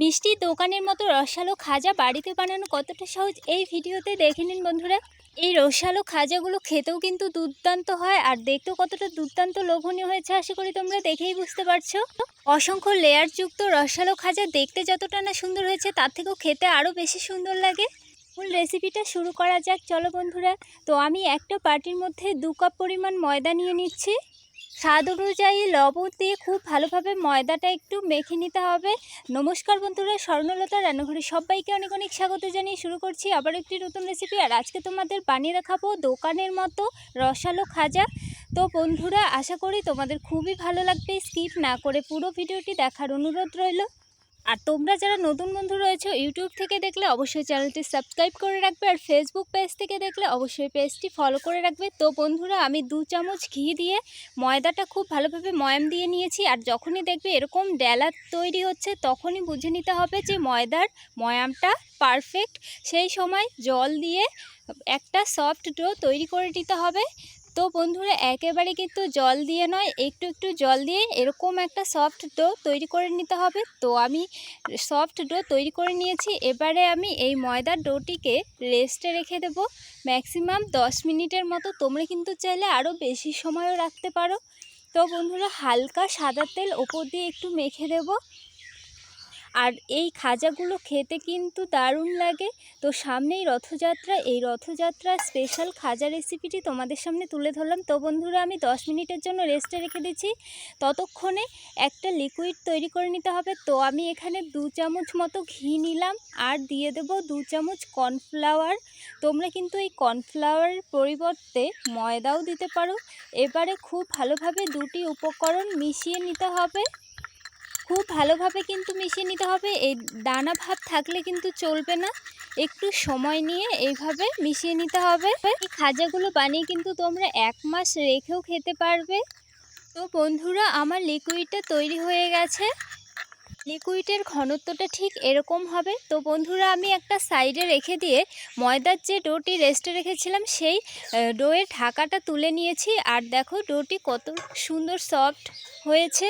মিষ্টির দোকানের মতো রসালো খাজা বাড়িতে বানানো কতটা সহজ, এই ভিডিওতে দেখে নিন বন্ধুরা। এই রসালো খাজাগুলো খেতেও কিন্তু দুর্দান্ত হয় আর দেখতেও কতটা দুর্দান্ত লোভনীয় হয়েছে, আশা করি তোমরা দেখেই বুঝতে পারছ। অসংখ্য লেয়ারযুক্ত রসালো খাজা দেখতে যতটা না সুন্দর হয়েছে, তার থেকেও খেতে আরও বেশি সুন্দর লাগে। ফুল রেসিপিটা শুরু করা যাক, চলো বন্ধুরা। তো আমি একটা পার্টির মধ্যে দু কাপ পরিমাণ ময়দা নিয়ে নিচ্ছি। স্বাদ অনুযায়ী লবণ দিয়ে খুব ভালোভাবে ময়দাটা একটু মেখে নিতে হবে। নমস্কার বন্ধুরা, স্বর্ণলতা রান্নাঘরে সবাইকে অনেক অনেক স্বাগত জানিয়ে শুরু করছি আবার একটি নতুন রেসিপি আর আজকে তোমাদের বানিয়ে দেখাবো দোকানের মতো রসালো খাজা। তো বন্ধুরা, আশা করি তোমাদের খুবই ভালো লাগবে। স্কিপ না করে পুরো ভিডিওটি দেখার অনুরোধ রইল। আর তোমরা যারা নতুন বন্ধু রয়েছে ইউটিউব থেকে দেখলে অবশ্যই চ্যানেলটি সাবস্ক্রাইব করে রাখবে আর ফেসবুক পেজ থেকে দেখলে অবশ্যই পেজটি ফলো করে রাখবে। তো বন্ধুরা, আমি দু চামচ ঘি দিয়ে ময়দাটা খুব ভালোভাবে ময়াম দিয়ে নিয়েছি আর যখনই দেখবে এরকম ডেলা তৈরি হচ্ছে, তখনই বুঝে নিতে হবে যে ময়দার ময়ামটা পারফেক্ট সেই সময় জল দিয়ে একটা সফট ডো তৈরি করে নিতে হবে। তো বন্ধুরা, একেবারে কিন্তু জল দিয়ে নয়, একটু একটু জল দিয়ে এরকম একটা সফট ডো তৈরি করে নিতে হবে। তো আমি সফট ডো তৈরি করে নিয়েছি। এবারে আমি এই ময়দার ডোটিকে রেস্টে রেখে দেব। ম্যাক্সিমাম দশ মিনিটের মতো। তোমরা কিন্তু চাইলে আরও বেশি সময়ও রাখতে পারো। তো বন্ধুরা, হালকা সাদা তেল ওপর দিয়ে একটু মেখে দেব। আর এই খাজাগুলো খেতে কিন্তু দারুণ লাগে। তো সামনেই রথযাত্রা, এই রথযাত্রার স্পেশাল খাজা রেসিপিটি তোমাদের সামনে তুলে ধরলাম। তো বন্ধুরা, আমি দশ মিনিটের জন্য রেস্টে রেখে দিচ্ছি। ততক্ষণে একটা লিকুইড তৈরি করে নিতে হবে। তো আমি এখানে দু চামচ মতো ঘি নিলাম আর দিয়ে দেব দু চামচ কর্নফ্লাওয়ার তোমরা কিন্তু এই কর্নফ্লাওয়ারের পরিবর্তে ময়দাও দিতে পারো। এবারে খুব ভালোভাবে দুটি উপকরণ মিশিয়ে নিতে হবে। খুব ভালোভাবে কিন্তু মিশিয়ে নিতে হবে। এই দানা ভাব থাকলে কিন্তু চলবে না। একটু সময় নিয়ে এইভাবে মিশিয়ে নিতে হবে। এই খাজাগুলো বানিয়ে কিন্তু তোমরা এক মাস রেখেও খেতে পারবে। তো বন্ধুরা, আমার লিকুইডটা তৈরি হয়ে গেছে। লিকুইডের ঘনত্বটা ঠিক এরকম হবে। তো বন্ধুরা, আমি একটা সাইডে রেখে দিয়ে ময়দার যে ডোটি রেস্টে রেখেছিলাম, সেই ডোয়ের ঢাকাটা তুলে নিয়েছি। আর দেখো, ডোটি কত সুন্দর সফট হয়েছে।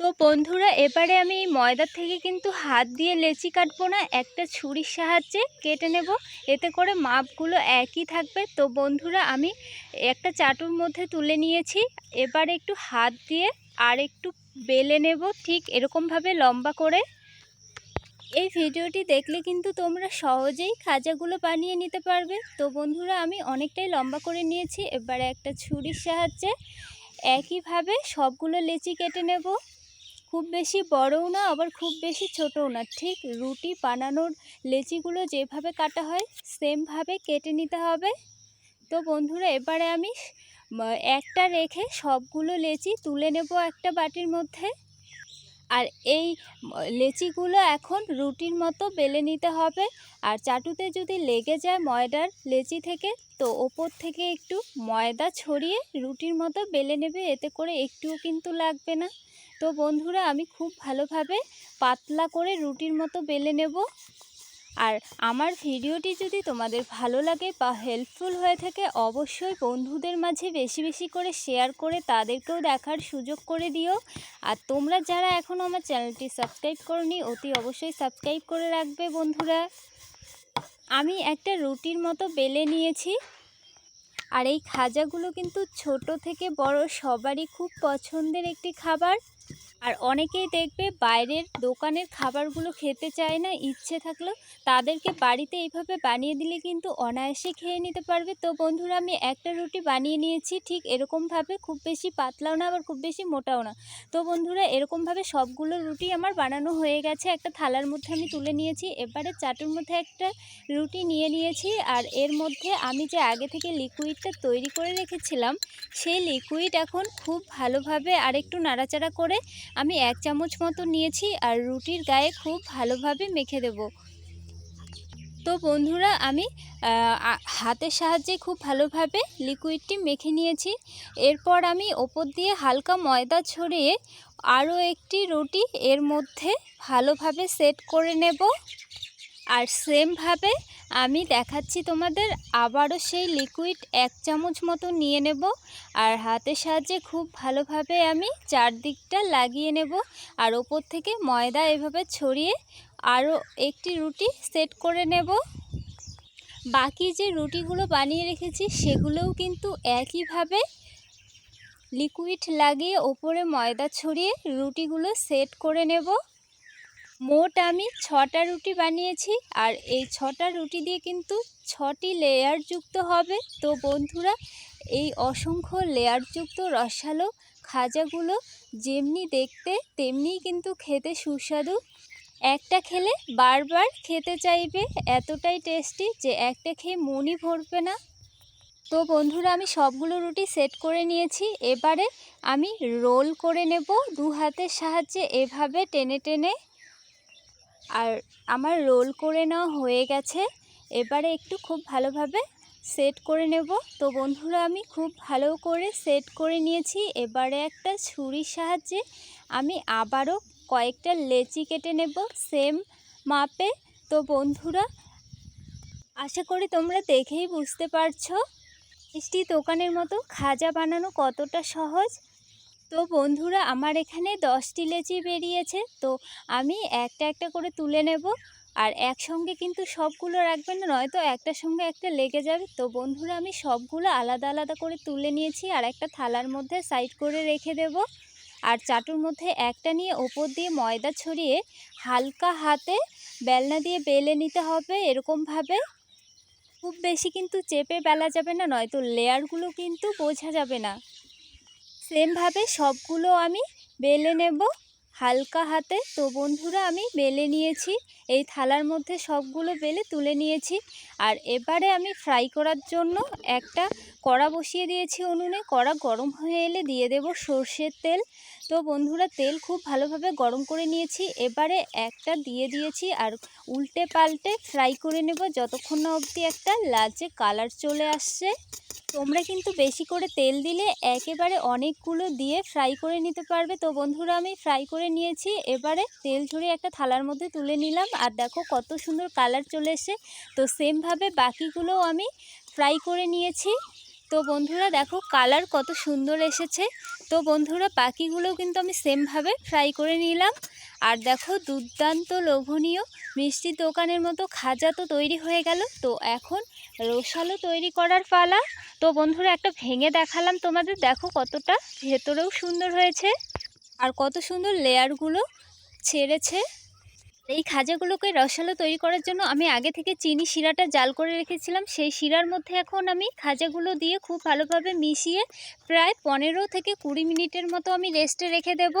তো বন্ধুরা, এবারে আমি এই ময়দার থেকে কিন্তু হাত দিয়ে লেচি কাটবো না, একটা ছুরির সাহায্যে কেটে নেব। এতে করে মাপগুলো একই থাকবে। তো বন্ধুরা, আমি একটা চাটুর মধ্যে তুলে নিয়েছি। এবারে একটু হাত দিয়ে আর একটু বেলে নেব ঠিক এরকমভাবে লম্বা করে। এই ভিডিওটি দেখলে কিন্তু তোমরা সহজেই খাজাগুলো বানিয়ে নিতে পারবে। তো বন্ধুরা, আমি অনেকটাই লম্বা করে নিয়েছি। এবারে একটা ছুরির সাহায্যে একইভাবে সবগুলো লেচি কেটে নেব। খুব বেশি বড়ও না, আবার খুব বেশি ছোটও না। ঠিক রুটি বানানোর লেচিগুলো যেভাবে কাটা হয়, সেমভাবে কেটে নিতে হবে। তো বন্ধুরা, এবারে আমি একটা রেখে সবগুলো লেচি তুলে নেব একটা বাটির মধ্যে। আর এই লেচিগুলো এখন রুটির মতো বেলে নিতে হবে। আর চাটুতে যদি লেগে যায় ময়দার লেচি থেকে, তো ওপর থেকে একটু ময়দা ছড়িয়ে রুটির মতো বেলে নেবে, এতে করে একটুও কিন্তু লাগবে না। তো বন্ধুরা, আমি খুব ভালোভাবে পাতলা করে রুটির মতো বেলে নেব। আর আমার ভিডিওটি যদি তোমাদের ভালো লাগে বা হেল্পফুল হয়ে থাকে, অবশ্যই বন্ধুদের মাঝে বেশি বেশি করে শেয়ার করে তাদেরকেও দেখার সুযোগ করে দিও। আর তোমরা যারা এখনও আমার চ্যানেলটি সাবস্ক্রাইব করনি, অতি অবশ্যই সাবস্ক্রাইব করে রাখবে বন্ধুরা। আমি একটা রুটির মতো বেলে নিয়েছি। আর এই খাজাগুলো কিন্তু ছোট থেকে বড়, সবারই খুব পছন্দের একটি খাবার। আর অনেকেই দেখবে বাইরের দোকানের খাবারগুলো খেতে চায় না, ইচ্ছে থাকলেও তাদেরকে বাড়িতে এইভাবে বানিয়ে দিলে কিন্তু অনায়াসে খেয়ে নিতে পারবে। তো বন্ধুরা, আমি একটা রুটি বানিয়ে নিয়েছি, ঠিক এরকমভাবে খুব বেশি পাতলাও না, আবার খুব বেশি মোটাও না। তো বন্ধুরা, এরকমভাবে সবগুলো রুটি আমার বানানো হয়ে গেছে। একটা থালার মধ্যে আমি তুলে নিয়েছি, এবারে চাটুর মধ্যে একটা রুটি নিয়ে নিয়েছি। আর এর মধ্যে আমি যে আগে থেকে লিকুইডটা তৈরি করে রেখেছিলাম, সেই লিকুইড এখন খুব ভালোভাবে আর একটু নাড়াচাড়া করে আমি এক চামচ মতো নিয়েছি আর রুটির গায়ে খুব ভালোভাবে মেখে দেব। তো বন্ধুরা, আমি হাতের সাহায্যে খুব ভালোভাবে লিকুইডটি মেখে নিয়েছি। এরপর আমি ওপর দিয়ে হালকা ময়দা ছড়িয়ে আরও একটি রুটি এর মধ্যে ভালোভাবে সেট করে নেব। আর সেমভাবে আমি দেখাচ্ছি তোমাদের, আবারও সেই লিকুইড এক চামচ মতো নিয়ে নেব। আর হাতের সাহায্যে খুব ভালোভাবে আমি চারদিকটা লাগিয়ে নেব। আর ওপর থেকে ময়দা এভাবে ছড়িয়ে আরও একটি রুটি সেট করে নেব। বাকি যে রুটিগুলো বানিয়ে রেখেছি, সেগুলোও কিন্তু একইভাবে লিকুইড লাগিয়ে ওপরে ময়দা ছড়িয়ে রুটিগুলো সেট করে নেব। মোট আমি ছটা রুটি বানিয়েছি আর এই ছটা রুটি দিয়ে কিন্তু ছটি লেয়ার যুক্ত হবে। তো বন্ধুরা, এই অসংখ্য লেয়ারযুক্ত রসালো খাজাগুলো যেমনি দেখতে, তেমনি কিন্তু খেতে সুস্বাদু। একটা খেলে বারবার খেতে চাইবে, এতটাই টেস্টি যে একটা খেয়ে মনই ভরবে না। তো বন্ধুরা, আমি সবগুলো রুটি সেট করে নিয়েছি। এবারে আমি রোল করে নেব দু হাতের সাহায্যে এভাবে টেনে টেনে। আর আমার রোল করে নেওয়া হয়ে গেছে। এবারে একটু খুব ভালোভাবে সেট করে নেব। তো বন্ধুরা, আমি খুব ভালো করে সেট করে নিয়েছি। এবারে একটা ছুরির সাহায্যে আমি আবারও কয়েকটা লেচি কেটে নেব সেম মাপে। তো বন্ধুরা, আশা করি তোমরা দেখেই বুঝতে পারছ। মিষ্টি দোকানের মতো খাজা বানানো কতটা সহজ। তো বন্ধুরা, আমার এখানে দশটি লেচি বেরিয়েছে। তো আমি একটা একটা করে তুলে নেব। আর একসঙ্গে কিন্তু সবগুলো রাখবেন না, নয়তো একটার সঙ্গে একটা লেগে যাবে। তো বন্ধুরা, আমি সবগুলো আলাদা আলাদা করে তুলে নিয়েছি। আর একটা থালার মধ্যে সাইড করে রেখে দেব। আর চাটুর মধ্যে একটা নিয়ে ওপর দিয়ে ময়দা ছড়িয়ে হালকা হাতে বেলনা দিয়ে বেলে নিতে হবে এরকমভাবে। খুব বেশি কিন্তু চেপে বেলা যাবে না, নয়তো লেয়ারগুলো কিন্তু বোঝা যাবে না। সেমভাবে সবগুলো আমি বেলে নেব। হালকা হাতে। তো বন্ধুরা, আমি বেলে নিয়েছি। এই থালার মধ্যে সবগুলো বেলে তুলে নিয়েছি। আর এবারে আমি ফ্রাই করার জন্য একটা কড়া বসিয়ে দিয়েছি উনুনে। কড়া গরম হয়ে এলে দিয়ে দেব সর্ষের তেল। তো বন্ধুরা, তেল খুব ভালোভাবে গরম করে নিয়েছি। এবারে একটা দিয়ে দিয়েছি আর উল্টে পাল্টে ফ্রাই করে নেব। যতক্ষণ না অবধি একটা লালচে কালার চলে আসছে। তোমরা কিন্তু বেশি করে তেল দিলে একেবারে অনেকগুলো দিয়ে ফ্রাই করে নিতে পারবে। তো বন্ধুরা, আমি ফ্রাই করে নিয়েছি। এবারে তেল ঝরিয়ে একটা থালার মধ্যে তুলে নিলাম। আর দেখো কত সুন্দর কালার চলে এসে তো সেমভাবে বাকিগুলোও আমি ফ্রাই করে নিয়েছি। তো বন্ধুরা, দেখো কালার কত সুন্দর এসেছে। তো বন্ধুরা, পাখিগুলোও কিন্তু আমি সেমভাবে ফ্রাই করে নিলাম। আর দেখো, দুর্দান্ত লোভনীয় মিষ্টি দোকানের মতো খাজা তো তৈরি হয়ে গেল। তো এখন রসালো তৈরি করার পালা। তো বন্ধুরা, একটা ভেঙে দেখালাম তোমাদের। দেখো কতটা ভেতরেও সুন্দর হয়েছে। আর কত সুন্দর লেয়ারগুলো ছেড়েছে। এই খাজাগুলোকে রসালো তৈরি করার জন্য আমি আগে থেকে চিনি শিরাটা জাল করে রেখেছিলাম। সেই শিরার মধ্যে এখন আমি খাজাগুলো দিয়ে খুব ভালোভাবে মিশিয়ে প্রায় পনেরো থেকে কুড়ি মিনিটের মতো আমি রেস্টে রেখে দেব।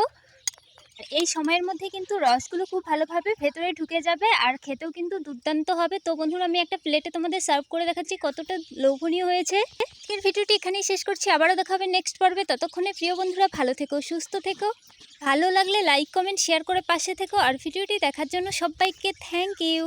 এই সময়ের মধ্যে কিন্তু রসগুলো খুব ভালোভাবে ভেতরে ঢুকে যাবে আর খেতেও কিন্তু দুর্দান্ত হবে। তো বন্ধুরা, আমি একটা প্লেটে তোমাদের সার্ভ করে দেখাচ্ছি কতটা লোভনীয় হয়েছে। আজকের ভিডিওটি এখানেই শেষ করছি। আবারও দেখা হবে নেক্সট পর্বে। ততক্ষণে প্রিয় বন্ধুরা, ভালো থেকো, সুস্থ থেকো। ভালো লাগলে লাইক কমেন্ট শেয়ার করে পাশে থেকো। আর ভিডিওটি দেখার জন্য সবাইকে থ্যাংক ইউ